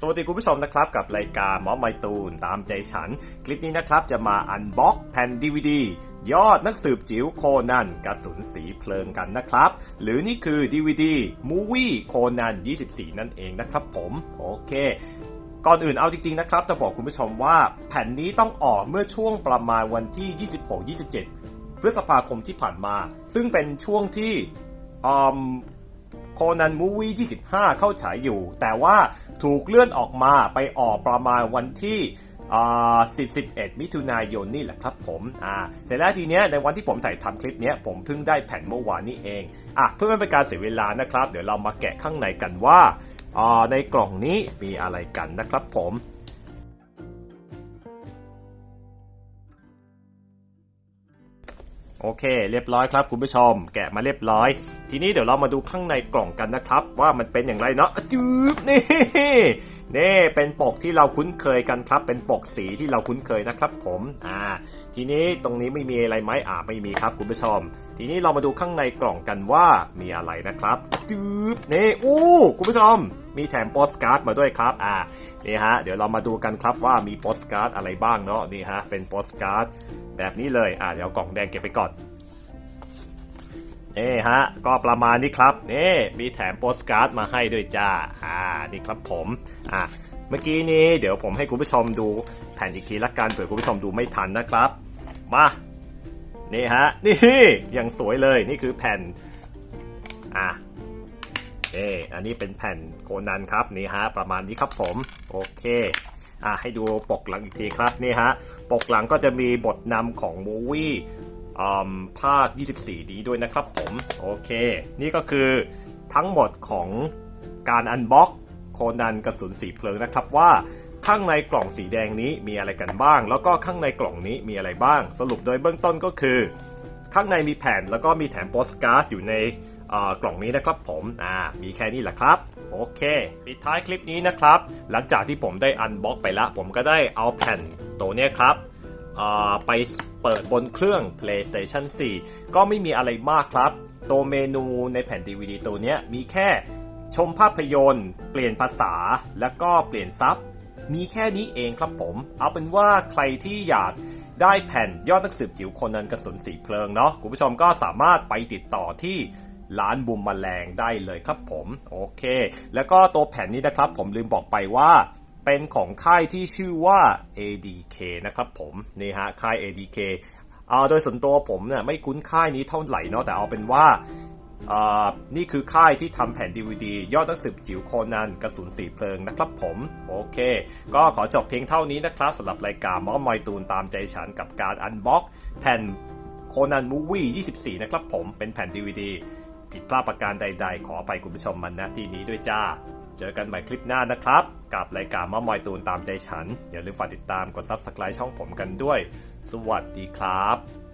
สวัสดีคุณผู้ชมนะครับกับรายการหมอไมตูนตามใจฉัน คลิปนี้นะครับจะมาอันบ็อกแผ่น DVD ยอดนักสืบจิ๋วโคนันกระสุนสีเพลิงกันนะครับ หรือนี่คือ DVD Movie โคนัน24 นั่นเองนะครับผมโอเคก่อนอื่นเอาจริงๆนะครับจะบอกคุณผู้ชมว่าแผ่นนี้ต้องออกเมื่อช่วงประมาณวันที่ 26-27 พฤษภาคมที่ผ่านมา ซึ่งเป็นช่วงที่อืม โคนันมูวี่ 25 เข้าฉายอยู่ แต่ว่าถูกเลื่อนออกมาไปออกประมาณวันที่อ่า10 11 มิถุนายนนี่แหละครับผม อ่า เสร็จแล้วทีเนี้ยในวันที่ผมถ่ายทำคลิปเนี้ยผมเพิ่งได้แผ่นเมื่อวานนี้เอง อะ เพื่อไม่เป็นการเสียเวลานะครับ เดี๋ยวเรามาแกะข้างในกันว่าอ่าในกล่องนี้มีอะไรกันนะครับผม โอเค เรียบร้อยครับคุณผู้ชม แกะมาเรียบร้อย ทีนี้เดี๋ยวเรามาดูข้างในกล่องกันนะครับ ว่ามันเป็นอย่างไรเนาะจืบนี่นี่เป็นปกที่เราคุ้นเคยกันครับ เป็นปกสีที่เราคุ้นเคยนะครับ ผมอ่า ทีนี้ตรงนี้ไม่มีอะไรไหมอ่าไม่มีครับคุณผู้ชม ทีนี้เรามาดูข้างในกล่องกันว่ามีอะไรนะครับจืบนี่อู้คุณผู้ชม มีแถมโปสการ์ดมาด้วยครับอ่านี่ฮะเดี๋ยวเรามาดูกันครับว่ามีโปสการ์ดอะไรบ้างเนาะนี่ฮะเป็นโปสการ์ด แบบนี้เลยอ่าเดี๋ยวกล่องแดงเก็บไปก่อนนี่ฮะก็ประมาณนี้ครับนี่มีแถมโปสการ์ดมาให้ด้วยจ้าอ่านี่ครับผมอ่าเมื่อกี้นี้เดี๋ยวผมให้คุณผู้ชมดูแผ่นอีกทีละกันเผื่อคุณผู้ชมดูไม่ทันนะครับมานี่ฮะนี่ยังสวยเลยนี่คือแผ่นอ่าเอออันนี้เป็นแผ่นโคนันครับนี่ฮะประมาณนี้ครับผมโอเค อะให้ดูปกหลังอีกทีครับนี่ฮะปกหลังก็จะมีบทนำของมูวี่ภาค 24 นี้ด้วยนะครับผม โอเค นี่ก็คือทั้งหมดของการอันบ็อกโคนันกระสุนสีเพลิงนะครับว่าข้างในกล่องสีแดงนี้มีอะไรกันบ้าง แล้วก็ข้างในกล่องนี้มีอะไรบ้าง สรุปโดยเบื้องต้นก็คือ ข้างในมีแผ่นแล้วก็มีแถมโปสการ์ดอยู่ในกล่องนี้นะครับผมอ่ามีแค่นี้แหละครับ โอเค ปิดท้ายคลิปนี้นะครับ หลังจากที่ผมได้อันบ็อกไปแล้ว ผมก็ได้เอาแผ่นตัวนี้ครับไปเปิดบนเครื่อง PlayStation 4 ก็ไม่มีอะไรมากครับ ตัวเมนูในแผ่น DVD ตัวนี้มีแค่ชมภาพยนตร์ เปลี่ยนภาษา แล้วก็เปลี่ยนซับ มีแค่นี้เองครับผม เอาเป็นว่าใครที่อยากได้แผ่นยอดนักสืบจิ๋วคนนันกระสุนสีเพลิงเนาะ คุณผู้ชมก็สามารถไปติดต่อที่ ร้านบุมแมลงได้เลยครับผมโอเค แล้วก็ตัวแผ่นนี้นะครับผมลืมบอกไปว่าเป็นของค่ายที่ชื่อว่า ADK นะครับผมนี่ฮะค่าย ADK อ่าโดยส่วนตัวผมเนี่ยไม่คุ้นค่ายนี้เท่าไหร่เนาะแต่เอาเป็นว่าอ่านี่คือค่ายที่ทำแผ่น DVD ยอดนักสืบจิ๋วโคนันกระสุนสีเพลิงนะครับผม โอเค ก็ขอจบเพียงเท่านี้นะครับสำหรับรายการมอมอยตูนตามใจฉันกับการอันบ็อกแผ่นโคนันมูวี่24 นะครับผมเป็นแผ่น DVD ผิดพลาดประการใด ๆ ขออภัยคุณผู้ชมมันนะที่นี้ด้วยจ้า เจอกันใหม่คลิปหน้านะครับ กับรายการมะมอยตูนตามใจฉัน อย่าลืมฝากติดตามกด Subscribe ช่องผมกันด้วย สวัสดีครับ